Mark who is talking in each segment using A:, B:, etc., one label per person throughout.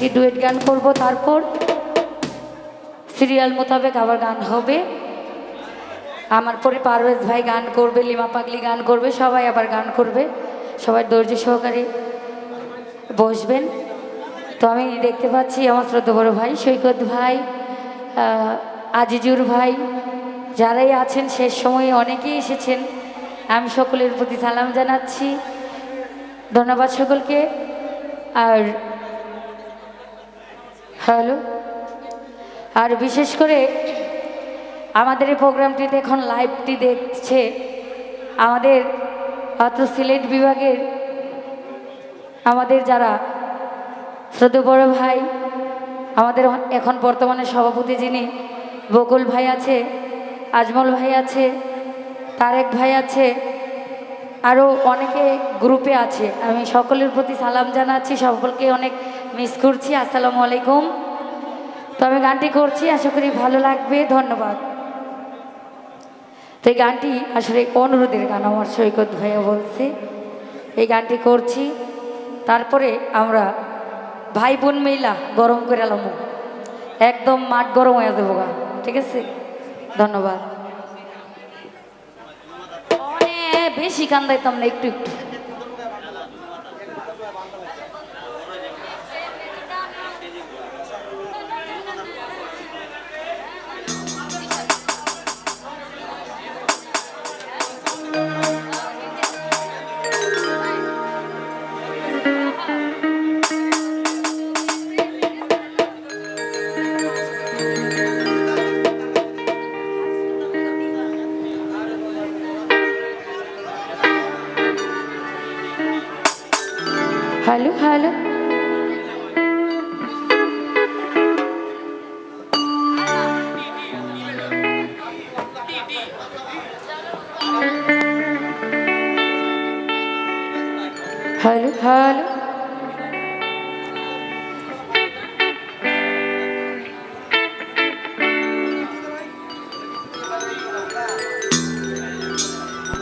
A: এসেছি ডুয়েট গান করব, তারপর সিরিয়াল মোতাবেক আবার গান হবে। আমার পরে পারভেজ ভাই গান করবে, লিমা পাগলি গান করবে, সবাই আবার গান করবে। সবাই ধৈর্য সহকারে বসবেন। তো আমি দেখতে পাচ্ছি আমার শ্রদ্ধা বড় ভাই, সৈকত ভাই আজিজুর ভাই, যারাই আছেন শেষ সময়ে অনেকেই এসেছেন। আমি সকলের প্রতি সালাম জানাচ্ছি। ধন্যবাদ সকলকে। আর হ্যালো? আর বিশেষ করে আমাদের এই প্রোগ্রামটিতে এখন লাইভটি দেখছে আমাদের অত্র সিলেট বিভাগের আমাদের যারা শ্রদ্ধা বড় ভাই, আমাদের এখন বর্তমানে সভাপতি যিনি বকুল ভাই আছে, আজমল ভাই আছে, তারেক ভাই আছে আরও অনেকে গ্রুপে আছে। আমি সকলের প্রতি সালাম জানাচ্ছি, সকলকে অনেক মিস করছি, আসসালামু আলাইকুম। তো আমি গানটি করছি, আশা করি ভালো লাগবে, ধন্যবাদ। তো এই গানটি আসলে অনুরোধের গান, আমার সৈকত ভাইয়া বলছে। এই গানটি করছি, তারপরে আমরা ভাই বোন মেলা গরম করে এলাম একদম মাঠ গরম হয়ে দেবো গা, ঠিক আছে? ধন্যবাদ অনেক বেশি কান্দাইতাম না একটু একটু। হ্যালো হ্যালো হ্যালো হ্যালো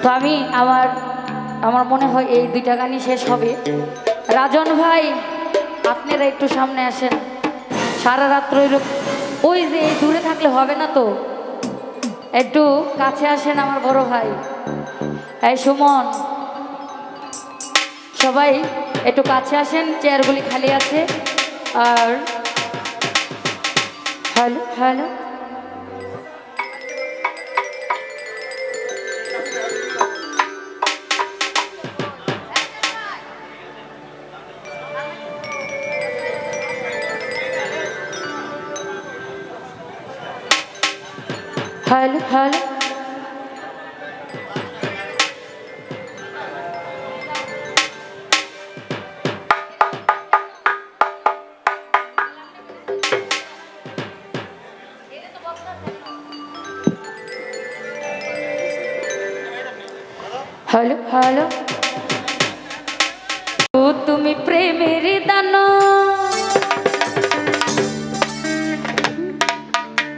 A: তো আমি আমার আমার মনে হয় এই দুইটা গানই শেষ হবে। রাজন ভাই, আপনারা একটু সামনে আসেন। সারা রাত্র ওই যে দূরে থাকলে হবে না তো? একটু কাছে আসেন আমার বড় ভাই। এই সুমন, সবাই একটু কাছে আসেন চেয়ারগুলি খালি আছে। আর hello hello. Hello hello hello hello ও তুমি প্রেমের দানো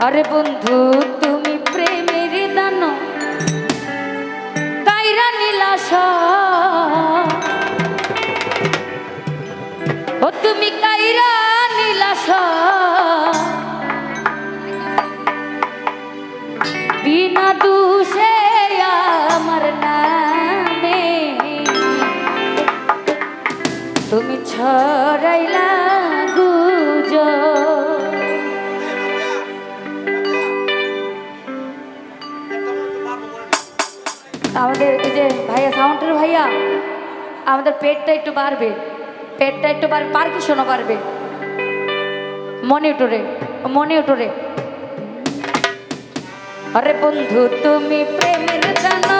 A: আরে বন্ধু তুমি কাইরা নীলাস বিনা দুষে আমার নামে। তুমি ছড়াইলা গুজব। আমাদের এই যে ভাইয়া, সাউন্ডের ভাইয়া, আমাদের পেটটা একটু বাড়বে। পেটটা একটু পার কি শোনা পারবে? মনিটরে মনিটরে আরে বন্ধু তুমি প্রেমের জানো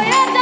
A: 我要